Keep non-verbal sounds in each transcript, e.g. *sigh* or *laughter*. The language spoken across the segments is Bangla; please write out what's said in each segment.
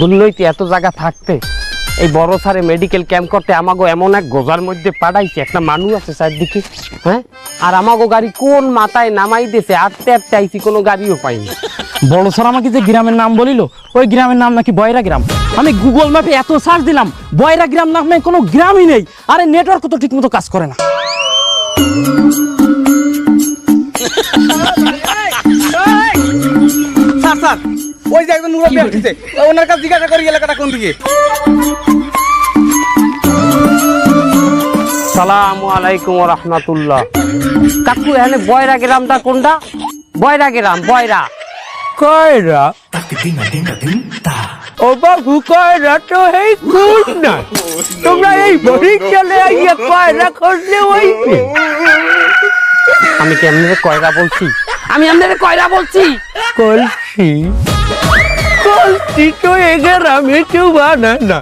দুর্নৈতি এত জায়গা থাকতে, এই বড় সারে মেডিকেল ক্যাম্প করতে আমাগো এমন এক গোজার মধ্যে পাঠাইছে একটা মানুষ আছে চারদিকে হ্যাঁ? আর আমাগো গাড়ি কোন মাথায় নামাই দিয়েছে আটতে আটতে আইছি কোনো গাড়িও পাইনি। বড় স্যার আমাকে যে গ্রামের নাম বলিল, ওই গ্রামের নাম নাকি বয়রা গ্রাম। আমি গুগল ম্যাপে এত সার্চ দিলাম, বয়রা গ্রাম নামে কোনো গ্রামই নেই। আরে নেটওয়ার্ক তো ঠিক মতো কাজ করে না। ওই যে একজন মুরব্বী আসছে। ওনার কাছে জিজ্ঞাসা করি এলাকাটা কোন দিকে? সালামু আলাইকুম রহমাতুল্লাহ। কাকু এখানে বয়রা গ্রামটা কোনটা? বয়রা গ্রাম বয়রা। কয়রা? ও বাবু কয়রা তো এই খুব না। তোমরা এই বড়ি চলে আইয়া কয়রা খুঁজলে হইবে আমি কি আপনাদের কয়রা বলছি? আমি আপনাদের কয়রা বলছি? কলসি তো এ গ্রামে কেউ বানায় না?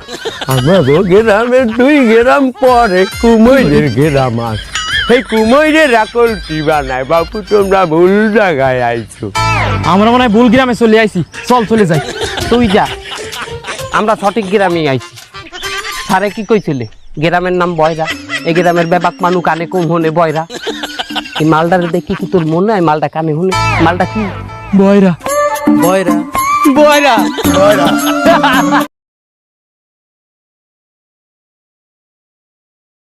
আমার গ্রামের দুই গ্রাম পরে কুমৈরের গ্রাম আছে। সেই কুমৈরের কলসি বানায়। বাপু তোমরা ভুল জায়গায় আইছো। আমরা মনে হয় ভুল গ্রামে চলে আইছি। চল চলে যাই। তুই যা। আমরা সঠিক গ্রামে আইছি। সারে কি কইছিলে? গ্রামের নাম বয়রা। এই গ্রামের ব্যাপাক মানু কানে কম হনে বয়রা। এই মালটারে দেখি কি তোর মনে হয়? মালটা কানে শুনে মালটা কি? বয়রা। বয়রা। বয়রা *laughs*